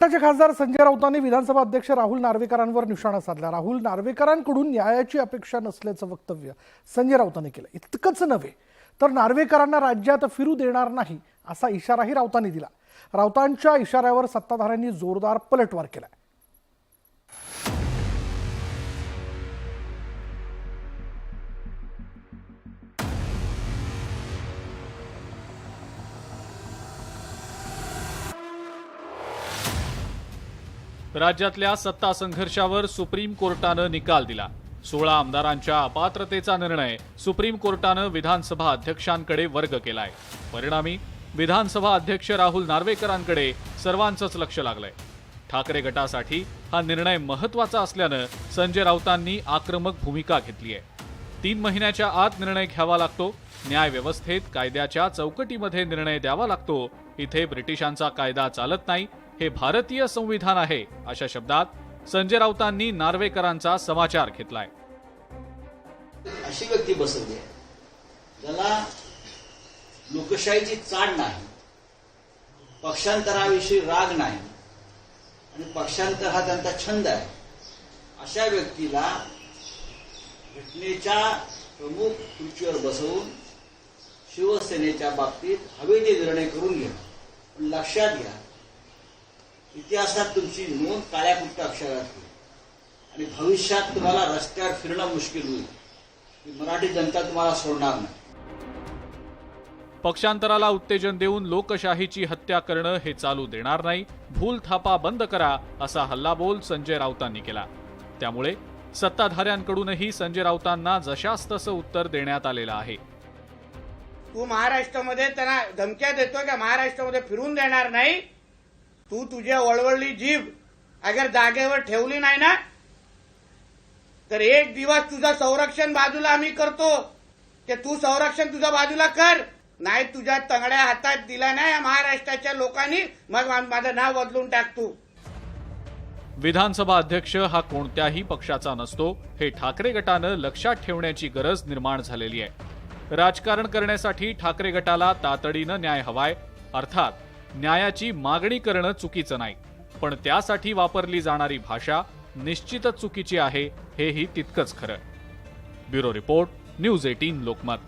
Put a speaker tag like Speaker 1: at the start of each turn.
Speaker 1: राज्याचे खासदार संजय राऊतांनी विधानसभा अध्यक्ष राहुल नार्वेकरांवर निशाणा साधला. राहुल नार्वेकरांकडून न्यायाची अपेक्षा नसल्याचं वक्तव्य संजय राऊतांनी केलं. इतकंच नव्हे तर नार्वेकरांना राज्यात फिरू देणार नाही असा इशाराही राऊतांनी दिला. राऊतांच्या इशाऱ्यावर सत्ताधाऱ्यांनी जोरदार पलटवार केला
Speaker 2: राज्यातल्या सत्ता संघर्षावर सुप्रीम कोर्टानं निकाल दिला. सोळा आमदारांच्या अपात्रतेचा निर्णय सुप्रीम कोर्टानं विधानसभा अध्यक्षांकडे वर्ग केलाय. परिणामी विधानसभा अध्यक्ष राहुल नार्वेकरांकडे सर्वांचंच लक्ष लागलंय. ठाकरे गटासाठी हा निर्णय महत्त्वाचा असल्यानं संजय राऊतांनी आक्रमक भूमिका घेतली आहे तीन महिन्याच्या आत निर्णय घ्यावा लागतो. न्याय व्यवस्थेत कायद्याच्या चौकटीमध्ये निर्णय द्यावा लागतो. इथे ब्रिटिशांचा कायदा चालत नाही. हे भारतीय संविधान आहे अशा शब्दात संजय राऊतांनी नार्वेकरांचा समाचार घेतलाय.
Speaker 3: अशी व्यक्ती बसवली आहे ज्याला लोकशाहीची चाड नाही पक्षांतराविषयी राग नाही आणि पक्षांतर हा त्यांचा छंद आहे. अशा व्यक्तीला घटनेच्या प्रमुख खुर्चीवर बसवून शिवसेनेच्या बाबतीत हवे ते निर्णय करून घ्या. पण लक्षात घ्या इतिहासात तुमची नोंद काळ्या कुट्ट अक्षरात होईल. आणि भविष्यात तुम्हाला रस्त्यावर फिरणं मुश्किल होईल. ही मराठी जनता तुम्हाला सोडणार नाही.
Speaker 2: पक्षांतराला उत्तेजन देऊन लोकशाहीची हत्या करणं हे चालू देणार नाही. भूल थापा बंद करा असा हल्लाबोल संजय राऊतांनी केला. त्यामुळे सत्ताधाऱ्यांकडूनही संजय राऊतांना जशास तसं उत्तर देण्यात आलेलं आहे.
Speaker 4: तू महाराष्ट्रामध्ये त्यांना धमक्या देतोय का? महाराष्ट्रामध्ये फिरून देणार नाही? तू तुझ्या वळवळली जीभ अगर जागेवर ठेवली नाही ना तर एक दिवस तुझं संरक्षण बाजूला आम्ही करतो. की तू संरक्षण तुझ्या बाजूला कर. नाही तुझ्या तंगड्या हातात दिला नाही या महाराष्ट्राच्या लोकांनी मग माझं नाव बदलून टाक तू.
Speaker 2: विधानसभा अध्यक्ष हा कोणत्याही पक्षाचा नसतो. हे ठाकरे गटानं लक्षात ठेवण्याची गरज निर्माण झालेली आहे. राजकारण करण्यासाठी ठाकरे गटाला तातडीनं न्याय हवाय अर्थात न्यायाची मागणी करणं चुकीचं नाही. पण त्यासाठी वापरली जाणारी भाषा निश्चितच चुकीची आहे हेही तितकंच खरं bureau report news eighteen Lokmat.